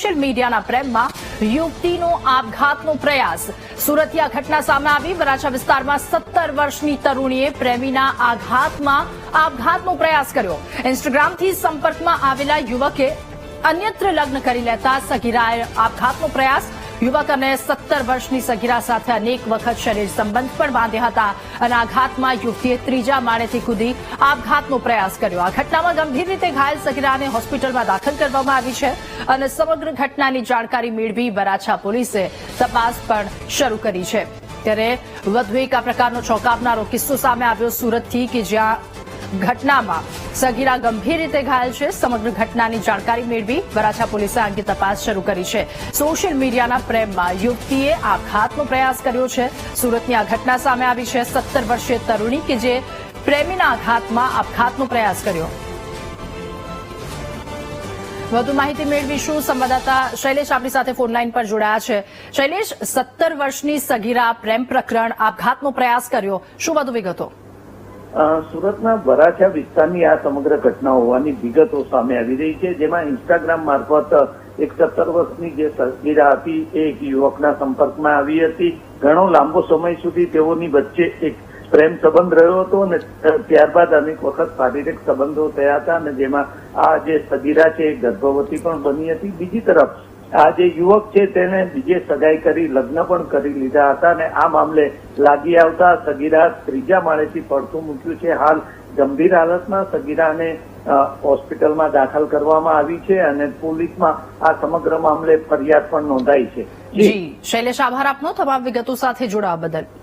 Social મીડિયાના પ્રેમમાં યુવતીનો આપઘાતનો પ્રયાસ. સુરતથી આ ઘટના સામે આવી. વરાછા વિસ્તારમાં સત્તર વર્ષની તરુણીએ પ્રેમીના આઘાતમાં આપઘાતનો પ્રયાસ કર્યો. ઇન્સ્ટાગ્રામથી સંપર્કમાં આવેલા યુવકે અન્યત્ર લગ્ન કરી લેતા સગીરાએ આપઘાતનો પ્રયાસ યુવક અને સત્તર વર્ષની સગીરા સાથે અનેક વખત શરીર સંબંધ પણ બાંધ્યા હતા અને આઘાતમાં યુવતીએ ત્રીજા માળેથી કૂદી આપઘાતનો પ્રયાસ કર્યો. આ ઘટનામાં ગંભીર રીતે ઘાયલ સગીરાને હોસ્પિટલમાં દાખલ કરવામાં આવી છે અને સમગ્ર ઘટનાની જાણકારી મેળવી વરાછા પોલીસે તપાસ પણ શરૂ કરી છે. ત્યારે વધુ એક આ પ્રકારનો ચોંકાવનારો કિસ્સો સામે આવ્યો સુરતથી કે જ્યાં ઘટનામાં સગીરા ગંભીર રીતે ઘાયલ છે. સમગ્ર ઘટનાની જાણકારી મેળવી વરાછા પોલીસે આ અંગે તપાસ શરૂ કરી છે. સોશિયલ મીડિયાના પ્રેમમાં યુવતીએ આપઘાતનો પ્રયાસ કર્યો છે. સુરતની આ ઘટના સામે આવી છે. સત્તર વર્ષીય તરુણી કે જે પ્રેમીના આઘાતમાં આપઘાતનો પ્રયાસ કર્યો. વધુ માહિતી મેળવીશું. સંવાદદાતા શૈલેષ આપણી સાથે ફોનલાઈન પર જોડાયા છે. શૈલેષ, સત્તર વર્ષની સગીરા પ્રેમ પ્રકરણ આપઘાતનો પ્રયાસ કર્યો. શું વધુ વિગતો? સુરતના વરાછા વિસ્તારની આ સમગ્ર ઘટના હોવાની વિગતો સામે આવી રહી છે, જેમાં ઇન્સ્ટાગ્રામ મારફત એક સત્તર વર્ષની જે સગીરા હતી, એ એક યુવકના સંપર્કમાં આવી હતી. ઘણો લાંબો સમય સુધી તેઓની વચ્ચે એક પ્રેમ સંબંધ રહ્યો હતો અને ત્યારબાદ અનેક વખત શારીરિક સંબંધો થયા હતા અને જેમાં આ જે સગીરા છે, એ ગર્ભવતી પણ બની હતી. બીજી તરફ આ જે યુવક છે તેને બીજે સગાઈ કરી, લગ્ન પણ કરી લીધા હતા અને આ મામલે લાગી આવતા સગીરા ત્રીજા માળેથી પડતું મૂક્યું છે. હાલ ગંભીર હાલતમાં સગીરાને હોસ્પિટલમાં દાખલ કરવામાં આવી છે અને પોલીસમાં આ સમગ્ર મામલે ફરિયાદ પણ નોંધાઈ છે. જી, શૈલેષ, આભાર આપનો. તમામ વિગતો સાથે જોડાવા બદલ.